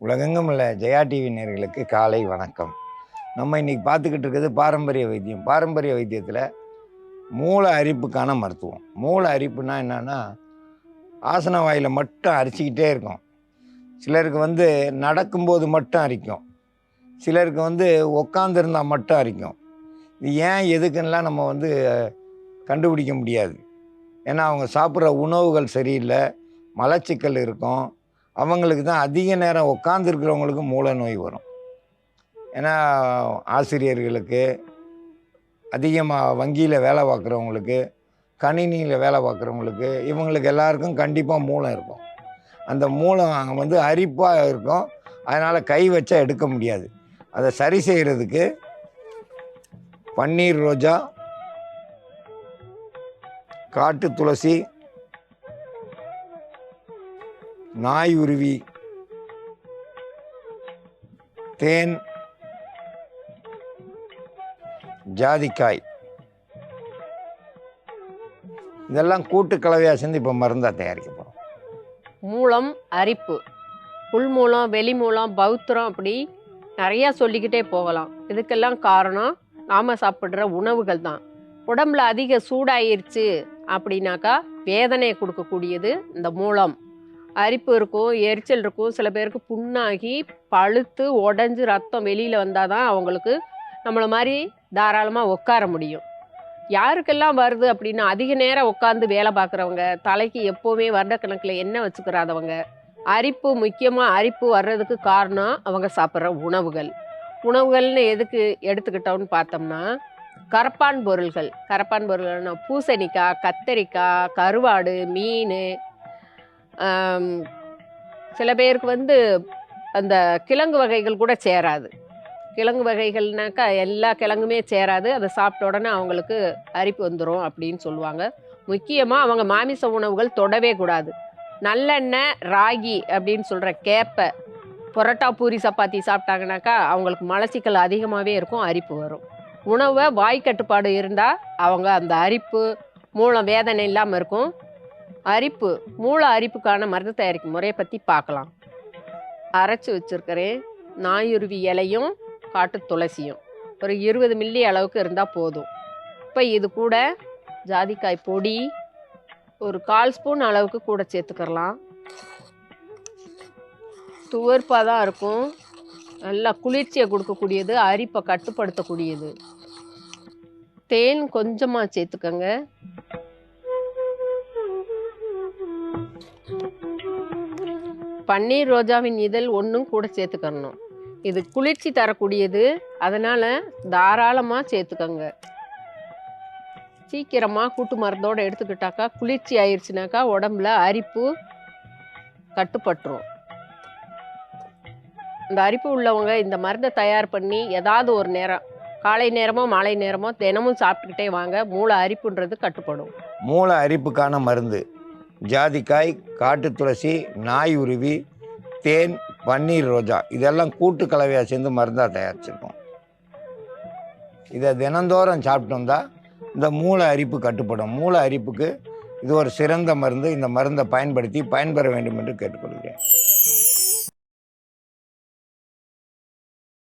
உலகெங்கும் உள்ள ஜெயா டிவி நேர்களுக்கு காலை வணக்கம். நம்ம இன்னைக்கு பார்த்துக்கிட்டு இருக்கிறது பாரம்பரிய வைத்தியம். பாரம்பரிய வைத்தியத்தில் மூல அரிப்புக்கான மருத்துவம். மூல அரிப்புனா என்னன்னா ஆசன வாயில் மட்டும் அரிச்சிக்கிட்டே இருக்கும். சிலருக்கு வந்து நடக்கும்போது மட்டும் அரிக்கும். சிலருக்கு வந்து உக்காந்துருந்தால் மட்டும் அரிக்கும். இது ஏன் எதுக்குன்னெலாம் நம்ம வந்து கண்டுபிடிக்க முடியாது. ஏன்னா அவங்க சாப்பிட்ற உணவுகள் சரியில்லை. மலச்சிக்கல் இருக்கும். அவங்களுக்கு தான் அதிக நேரம் உட்காந்துருக்கிறவங்களுக்கு மூல நோய் வரும். ஏன்னா ஆசிரியர்களுக்கு அதிகமாக வங்கியில் வேலை பார்க்குறவங்களுக்கு கணினியில் வேலை பார்க்குறவங்களுக்கு இவங்களுக்கு எல்லாருக்கும் கண்டிப்பாக மூலம் இருக்கும். அந்த மூலம் அங்கே வந்து அரிப்பாக இருக்கும். அதனால் கை வச்சா எடுக்க முடியாது. அதை சரி செய்கிறதுக்கு பன்னீர் ரோஜா காட்டு துளசி நாய் உருவி தேன் ஜாதிக்காய். இதெல்லாம் கூட்டு கலவையாக சேர்ந்து இப்போ மருந்தாக தயாரிக்க போகிறோம் மூலம் அரிப்பு உள்மூலம் மூலம் வெளி மூலம் பௌத்திரம் அப்படி நிறையா சொல்லிக்கிட்டே போகலாம். இதுக்கெல்லாம் காரணம் நாம் சாப்பிட்ற உணவுகள் தான். உடம்புல அதிக சூடாயிருச்சு அப்படின்னாக்கா வேதனையை கொடுக்கக்கூடியது இந்த மூலம். அரிப்பு இருக்கும் எரிச்சல் இருக்கும். சில பேருக்கு புண்ணாகி பழுத்து உடஞ்சி ரத்தம் வெளியில் வந்தால் தான் அவங்களுக்கு நம்மளை மாதிரி தாராளமாக உட்கார முடியும். யாருக்கெல்லாம் வருது அப்படின்னா அதிக நேரம் உட்காந்து வேலை பார்க்குறவங்க தலைக்கு எப்போவுமே வருடக்கணக்கில் எண்ணெய் வச்சுக்கிறாதவங்க. அரிப்பு முக்கியமாக அரிப்பு வர்றதுக்கு காரணம் அவங்க சாப்பிட்ற உணவுகள். உணவுகள்னு எதுக்கு எடுத்துக்கிட்டோம்னு பார்த்தோம்னா கரப்பான் பொருள்கள். கரப்பான் பொருள்கள்னா பூசணிக்காய் கத்தரிக்காய் கருவாடு மீன் சில பேருக்கு வந்து அந்த கிழங்கு வகைகள் கூட சேராது. கிழங்கு வகைகள்னாக்கா எல்லா கிழங்குமே சேராது. அதை சாப்பிட்ட உடனே அவங்களுக்கு அரிப்பு வந்துடும் அப்படின்னு சொல்லுவாங்க. முக்கியமாக அவங்க மாமிச உணவுகள் தொடவே கூடாது. நல்லெண்ணெய் ராகி அப்படின்னு சொல்கிற கேப்பை புரோட்டா பூரி சப்பாத்தி சாப்பிட்டாங்கனாக்கா அவங்களுக்கு மலச்சிக்கல் அதிகமாகவே இருக்கும் அரிப்பு வரும். உணவை வாய் கட்டுப்பாடு இருந்தால் அவங்க அந்த அரிப்பு மூலம் வேதனை இல்லாமல் இருக்கும். அரிப்பு மூல அரிப்புக்கான மருந்து தயாரிக்கும் முறையை பற்றி பார்க்கலாம். அரைச்சி வச்சுருக்கிறேன். நாயுருவி இலையும் காட்டு துளசியும். ஒரு இருபது மில்லி அளவுக்கு இருந்தால் போதும். இப்போ இது கூட ஜாதிக்காய் பொடி ஒரு கால் ஸ்பூன் அளவுக்கு கூட சேர்த்துக்கிறலாம் துவர்ப்பாக தான் இருக்கும். நல்லா குளிர்ச்சியை கொடுக்கக்கூடியது அரிப்பை கட்டுப்படுத்தக்கூடியது. தேன் கொஞ்சமாக சேர்த்துக்கங்க. பன்னீர் ரோஜாவின் இதழ் ஒன்றும் கூட சேர்த்துக்கணும் இது குளிர்ச்சி தரக்கூடியது. அதனால் தாராளமாக சேர்த்துக்கோங்க. சீக்கிரமாக கூட்டு மருந்தோடு எடுத்துக்கிட்டாக்கா குளிர்ச்சி ஆயிடுச்சுனாக்கா உடம்புல அரிப்பு கட்டுப்பட்டுரும். இந்த அரிப்பு உள்ளவங்க இந்த மருந்தை தயார் பண்ணி ஏதாவது ஒரு நேரம் காலை நேரமோ மாலை நேரமோ தினமும் சாப்பிட்டுக்கிட்டே வாங்க. மூளை அரிப்புன்றது கட்டுப்படும். மூல அரிப்புக்கான மருந்து. ஜாதிக்காய் காட்டு துளசி நாய் உருவி தேன் பன்னீர் ரோஜா. இதெல்லாம் கூட்டு கலவையாக சேர்ந்து மருந்தாக தயாரிச்சிருக்கோம். இதை தினந்தோறும் சாப்பிட்டு வந்தால் இந்த மூல அரிப்பு கட்டுப்படும். மூல அரிப்புக்கு இது ஒரு சிறந்த மருந்து. இந்த மருந்தை பயன்படுத்தி பயன்பெற வேண்டும் என்று கேட்டுக்கொள்கிறேன்.